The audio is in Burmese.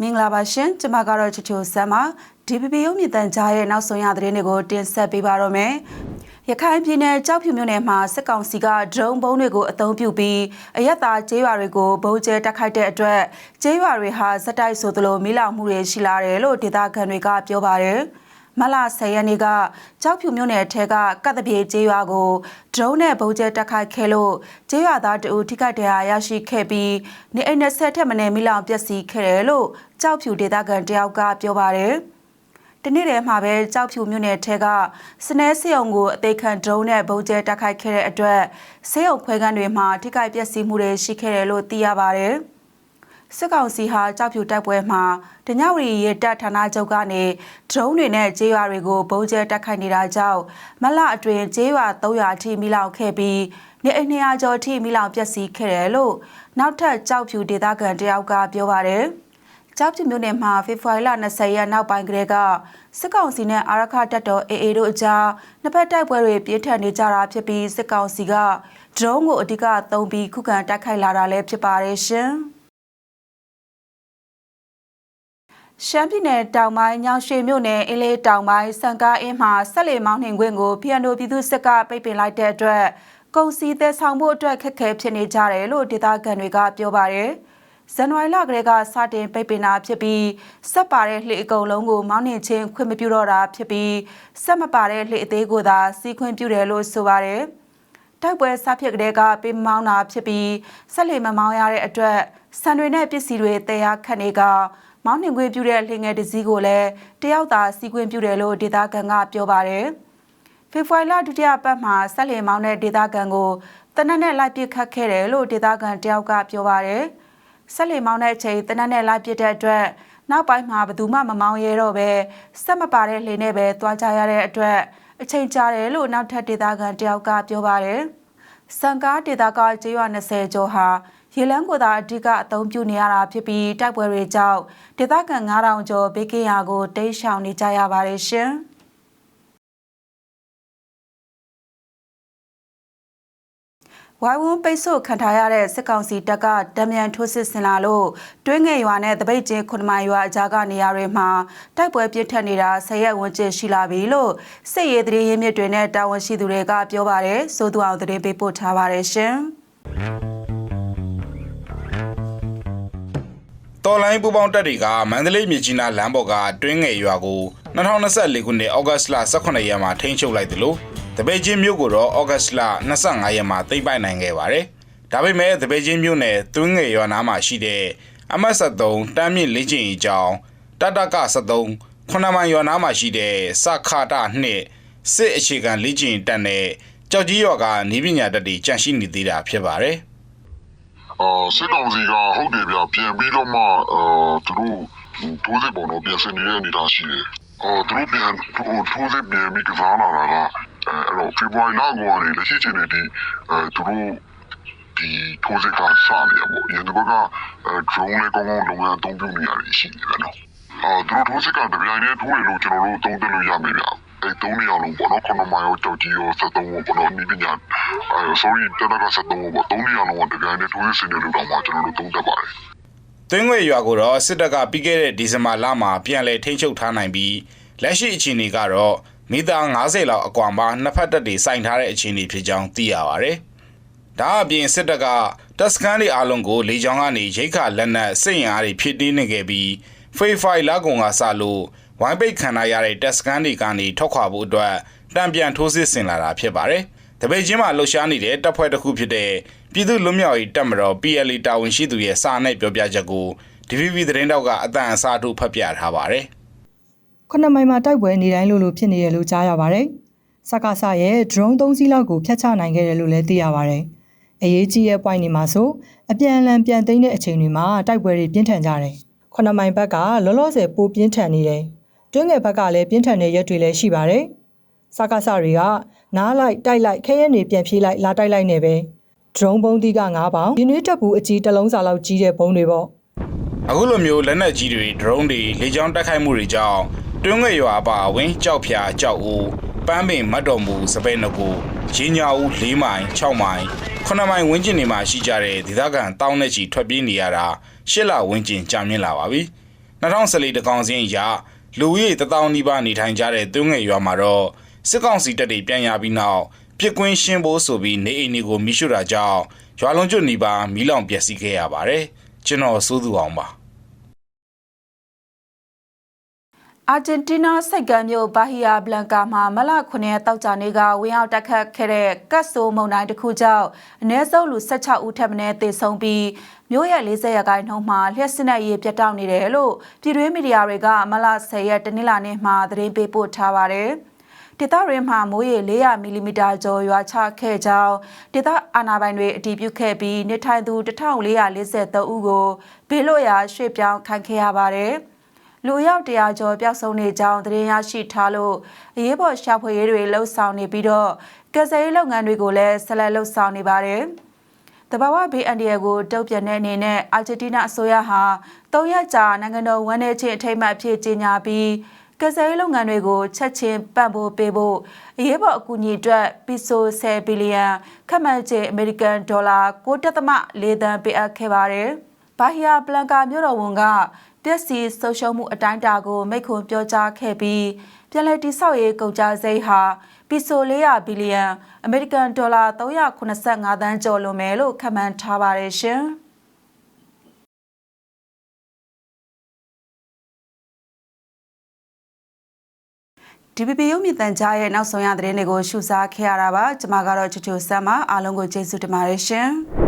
မင်္ဂလာပါရှင်ကျွန်မကတော့ချစ်ချိုဆမ်ပါ DPP ရုံးမြင့်တန်ကြားရဲ့နောက်ဆုံးရသတင်းတွေကိုတင်ဆက်ပေးပါတော့မယ်ရခိုင်ပြည်နယ်ကြောက်ဖြူမြို့နယ်မှာစစ်ကောင်စီကဒရုန်းဘုံးတွေကိုအသုံးပြုပြီးအရက်သားကျေးရွာတွေကိုဗုံးကျဲတိုက်ခိုက်တဲ့အတွက်ကျေးရွာတွေဟာစက်တိုက်ဆိုသလိုမိလောင်မှုတွေရှိလာတယ်လို့ဒေသခံတွေကပြောပါတယ် မလ10ရက်နေ့ကကြောက်ဖြူမြို့နယ်ထဲကကတ်တပြေကျေးရွာကိုဒရုန်းနဲ့ဗုံးကျဲတိုက်ခိုက်ခဲ့လို့ကျေးရွာသားတအူထိခိုက်ဒဏ်ရာရရှိခဲ့ပြီးနေအိမ်20ထက်မနည်းမိလောင်ပျက်စီးခဲ့တယ်လို့ကြောက်ဖြူဒေသခံတယောက်ကပြောပါတယ်။ဒီနေ့တည်းမှာပဲကြောက်ဖြူမြို့နယ်ထဲကစနဲစေုံကိုအသေးခံဒရုန်းနဲ့ဗုံးကျဲတိုက်ခိုက်ခဲ့တဲ့အတွက်စေုံခွဲကန်းတွေမှာထိခိုက်ပျက်စီးမှုတွေရှိခဲ့တယ်လို့သိရပါတယ်။ စစ်ကောင်စီဟာကြောက်ဖြူတိုက်ပွဲမှာတညဝရီရေတပ်ဌာနချုပ်ကနေဒရုန်းတွေနဲ့ကျေးရွာတွေကိုဗုံးကျဲတိုက်ခိုက်နေတာကြောင့်မလအတွင်းကျေးရွာ300အထိမိလောင်ခဲ့ပြီးနေအိမ်200ကျော်အထိမိလောင်ပျက်စီးခဲ့တယ်လို့နောက်ထပ်ကြောက်ဖြူဒေသခံတယောက်ကပြောပါတယ်။ကြောက်ဖြူမြို့နယ်မှာဖေဖော်ဝါရီလ20ရက်နောက်ပိုင်းကတည်းကစစ်ကောင်စီနဲ့အာရခတပ်တော် AA တို့အကြားနှစ်ဖက်တိုက်ပွဲတွေပြင်းထန်နေကြတာဖြစ်ပြီးစစ်ကောင်စီကဒရုန်းကိုအဓိကသုံးပြီးခုခံတိုက်ခိုက်လာတာလည်းဖြစ်ပါတယ်ရှင်။ ရှမ်းပြည်နယ်တောင်ပိုင်းညောင်ရွှေမြို့နယ်အင်းလေးတောင်ပိုင်းစံကားအင်းမှာဆက်လေမောင်းနှင်ခွင့်ကို PNO ပြည်သူစစ်ကပိတ်ပင်လိုက်တဲ့အတွက်ကုန်စည်သက်ဆောင်ဖို့အတွက်ခက်ခဲဖြစ်နေကြတယ်လို့ဒေသခံတွေကပြောပါတယ်။ဇန်နဝါရီလကတည်းကစတင်ပိတ်ပင်တာဖြစ်ပြီးဆက်ပါတဲ့လှေအကုန်လုံးကိုမောင်းနှင်ခြင်းခွင့်မပြုတော့တာဖြစ်ပြီးဆက်မပါတဲ့လှေအသေးကိုသာစီးခွင့်ပြုတယ်လို့ဆိုပါတယ်။တိုက်ပွဲစဖြစ်ကလေးကပေးမောင်းတာဖြစ်ပြီးဆက်လေမမောင်းရတဲ့အတွက်ဆန်တွေနဲ့ပစ္စည်းတွေတည်ရခတ်နေက မောင်းနှင်ခွင့်ပြုတဲ့လှေငယ်တစ်စီးကိုလည်းတယောက်သာစီးခွင့်ပြုတယ်လို့ဒေသခံကပြောပါတယ်။ဖေဖော်ဝါရီလဒုတိယပတ်မှာဆက်လင်မောင်းတဲ့ဒေသခံကိုတနက်နဲ့လိုက်ပစ်ခတ်ခဲ့တယ်လို့ဒေသခံတယောက်ကပြောပါတယ်။ဆက်လင်မောင်းတဲ့အချိန်တနက်နဲ့လိုက်ပစ်တဲ့အတွက်နောက်ပိုင်းမှာဘယ်သူမှမမောင်းရဲတော့ပဲဆက်မပါတဲ့လှေနဲ့ပဲသွားကြရတဲ့အတွက်အချိန်ကြာတယ်လို့နောက်ထပ်ဒေသခံတယောက်ကပြောပါတယ်။စံကားဒေသကကျေးရွာ20ကျော်ဟာ ရေလန်းကိုသာအဓိကအသုံးပြုနေရတာဖြစ်ပြီးတိုက်ပွဲတွေကြောင့်ဒေသခံ9000ကျော်ဘေးကင်းရာကိုတိမ်းရှောင်နေကြရပါတယ်ရှင်။ဝိုင်းဝန်းပိတ်ဆို့ခံထားရတဲ့စစ်ကောင်စီတပ်ကတံမြန်ထိုးစစ်ဆင်လာလို့တွင်းငယ်ရွာနဲ့တပိတ်ချင်းခုနမိုင်ရွာအကြားကနေရာတွေမှာတိုက်ပွဲပြစ်ထက်နေတာဆယ်ရက်ဝန်းကျင်ရှိလာပြီလို့စစ်ရေးသတင်းရင်းမြစ်တွေနဲ့တာဝန်ရှိသူတွေကပြောပါတယ်။စိုးသူအောင်သတင်းပေးပို့ထားပါတယ်ရှင်။ တော်လိုင်းပူပေါင်းတပ်တွေကမန္တလေးမြကြီးနားလမ်းပေါ်ကတွင်းငယ်ရွာကို2024ခုနှစ်ဩဂတ်စ်လ18ရက်မှာထိန်းချုပ်လိုက်တယ်လို့တပည့်ချင်းမြို့ကိုတော့ဩဂတ်စ်လ25ရက်မှာသိမ်းပိုက်နိုင်ခဲ့ပါတယ်။ဒါပေမဲ့တပည့်ချင်းမြို့နယ်တွင်းငယ်ရွာနားမှာရှိတဲ့အမတ်73 တမ်းမြင့်လေးကျင်အကြောင်းတတက73ခုနမရွာနားမှာရှိတဲ့စခါတာနှစ်စစ်အခြေခံလေးကျင်တပ်နဲ့ကြောက်ကြီးရွာကနီးပညာတပ်တွေကြန့်ရှိနေသေးတာဖြစ်ပါတယ်။ အာစစ်ကောင်စီကဟုတ်တယ်ဗျပြန်ပြီးတော့မှအာသူတို့ထိုးစစ်ပုံတော့ပြန်ဆင်နေတဲ့အနေအထားရှိတယ်။အော်သူတို့ပြန်ထိုးထိုးစစ်ပြန်ပြီးကစားလာတာကအဲအဲ့တော့ဖေဖော်ဝါရီလကနေလက်ရှိချိန်နဲ့ဒီအဲသူတို့ဒီထိုးစစ်ကစနေရပေါ့။ဒီဘက်ကအဲ drone နဲ့ကောင်းကောင်းလုပ်ငန်းအသုံးပြုနေရတယ်ရှိနေတယ်နော်။အာသူတို့ထိုးစစ်ကတပြိုင်တည်းထိုးရလို့ကျွန်တော်တို့သုံးသပ်လို့ရမယ်ဗျ။ အဲသုံးနေရလုံးပေါ့နော်ခဏမှရောကြောက်ကြီးရော73ဘောပေါ့နော်ဒီပညာအဲ sorry တနက်က73ဘောပေါ့သုံးနေရလုံးကတပြိုင်တည်းထိုးစစ်ဆင်နေလို့တော့မှကျွန်တော်တို့သုံးသပ်ပါတယ်သွင်းငွေရွာကိုတော့စစ်တပ်ကပြီးခဲ့တဲ့ဒီဇင်ဘာလမှာပြန်လည်ထိန်းချုပ်ထားနိုင်ပြီးလက်ရှိအခြေအနေကတော့မီတာ90လောက်အကွာမှာနှစ်ဖက်တပ်တွေစိုင်ထားတဲ့အခြေအနေဖြစ်ကြောင်းသိရပါဗျ။ဒါအပြင်စစ်တပ်ကတပ်စခန်းတွေအားလုံးကိုလေကြောင်းကနေရိတ်ခါလက်နက်စစ်ရင်အားတွေဖြစ်တင်းနေခဲ့ပြီးဖေးဖိုင်လာကွန်ကစလို့ ဝိုင်းပိတ်ခံရတဲ့တပ်စခန်းတွေကနေထွက်ခွာဖို့အတွက်တံပြန်ထိုးစစ်ဆင်လာတာဖြစ်ပါတယ်။တပိတ်ချင်းမှာလှုပ်ရှားနေတဲ့တပ်ဖွဲ့တစ်ခုဖြစ်တဲ့ပြည်သူ့လွတ်မြောက်ရေးတပ်မတော် PLA တာဝန်ရှိသူရဲ့စာနဲ့ပြောပြချက်ကို DVB သတင်းတောက်ကအတန်အစားထိုးဖတ်ပြထားပါတယ်။ခုနှစ်မိုင်မှာတိုက်ပွဲနေတိုင်းလိုလိုဖြစ်နေရလို့ကြားရပါတယ်။စကားဆရဲ့ drone 3စီးလောက်ကိုဖျက်ချနိုင်ခဲ့တယ်လို့လည်းသိရပါတယ်။အရေးကြီးရဲ့ point ဒီမှာဆိုအပြန်အလှန်ပြန်သိမ်းတဲ့အချိန်တွေမှာတိုက်ပွဲတွေပြင်းထန်ကြတယ်။ခုနှစ်မိုင်ဘက်ကလောလောဆယ်ပိုပြင်းထန်နေတယ်။ တွင်းငယ်ဘက်ကလည်းပြင်းထန်တဲ့ရက်တွေလည်းရှိပါတယ်။စကားဆတွေကနားလိုက်တိုက်လိုက်ခဲရဲနေပြန်ပြေးလိုက်လာတိုက်လိုက်နေပဲ။ drone ဘုံသီးက9ပေါင်ရင်းနှွေးတက်ဘူးအကြီးတစ်လုံးစာလောက်ကြီးတဲ့ဘုံတွေပေါ့အခုလိုမျိုးလက်နက်ကြီးတွေ drone တွေလေကြောင်းတိုက်ခိုက်မှုတွေကြောင့်တွင်းငယ်ရွာအပါအဝင်ကြောက်ဖြာကြောက်ဦးပန်းပင်မတ်တော်မူစပိန်နကူရင်းညာဦး၄မိုင်6မိုင်9မိုင်ဝန်းကျင်တွေမှာရှိကြတဲ့ဒေသခံတောင်းနဲ့ချီထွက်ပြေးနေရတာရှစ်လဝန်းကျင်ကြာမြင့်လာပါပြီ2014တကောင်စင်းအရ လူဦးရေတထောင်နီးပါးနေထိုင်ကြတဲ့သွင်းငယ်ရွာမှာတော့စစ်ကောင်စီတပ်တွေပြန်ရပြီးနောက်ပြစ်ကွင်းရှင်းဖို့ဆိုပြီးနေအိမ်တွေကိုမိရှုတာကြောင့်ရွာလုံးကျွတ်နီးပါးမီးလောင်ပျက်စီးခဲ့ရပါတယ်ကျွန်တော်စိုးသူအောင်ပါ အာဂျင်တီးနားစိတ်ကမ်းမြို့ဘာဟီယာဘလန်ကာမှာမလ9ရက်တောက်ကြနေ့ကဝင်ရောက်တက်ခတ်ခဲ့တဲ့ကတ်ဆိုမုန်တိုင်းတစ်ခုကြောင့်အ ਨੇ ဆုံးလူ16ဦးထပ်မံသေဆုံးပြီးမြို့ရဲ့40ရာခိုင်နှုန်းမှာလျှက်စစ်နဲ့ရေပြတ်တောက်နေတယ်လို့ပြည်တွင်းမီဒီယာတွေကမလ10ရက်တနင်္လာနေ့မှာသတင်းပေးပို့ထားပါတယ်။ဒေသရင်းမှာမိုးရေ400မီလီမီတာကျော်ရွာချခဲ့ကြောင်းဒေသအာဏာပိုင်တွေအတည်ပြုခဲ့ပြီးနေထိုင်သူ1443ဦးကိုဘေးလွတ်ရာရွှေ့ပြောင်းခံခဲ့ရပါတယ်။ လူရောက်တရာကျော်ပျောက်ဆုံးနေကြောင်းသတင်းရရှိထားလို့အရေးပေါ်ရှာဖွေရေးတွေလှုပ်ဆောင်နေပြီးတော့ကယ်ဆယ်ရေးလုပ်ငန်းတွေကိုလည်းဆက်လက်လှုပ်ဆောင်နေပါတယ်။တဘာဝဘေးအန်ဒီယာကိုတုံ့ပြန်တဲ့အနေနဲ့အာဂျင်တီးနားအစိုးရဟာ၃ရက်ကြာနိုင်ငံတော်ဝန်ထမ်းချင်းအထိမ်းအမှတ်အဖြစ်ကြေညာပြီးကယ်ဆယ်ရေးလုပ်ငန်းတွေကိုချက်ချင်းပံ့ပိုးပေးဖို့အရေးပေါ်အကူအညီအတွက်ပီဆို10ဘီလီယံခန့်မှန်းချေအမေရိကန်ဒေါ်လာ9.4သန်းပေးအပ်ခဲ့ပါတယ်။ဘာဟီယာပလန်ကာမြို့တော်ဝန်က ပျက်စီးဆုံးရှုံးမှုအတိုင်းအတာကိုမိန့်ခွန်းပြောကြားခဲ့ပြီးပြည်내တိဆောက်ရေးကုန်ကျစရိတ်ဟာပီဆို400ဘီလီယံအမေရိကန်ဒေါ်လာ385သန်းကျော်လွန်မယ်လို့ခန့်မှန်းထားပါတယ်ရှင်။ DPP ရုပ်မြင့်တန်ကြားရဲ့နောက်ဆုံးရသတင်းတွေကိုရှုစားခဲ့ရတာပါကျွန်မကတော့ချူချူဆမ်းပါအားလုံးကိုကျေးဇူးတင်ပါတယ်ရှင်။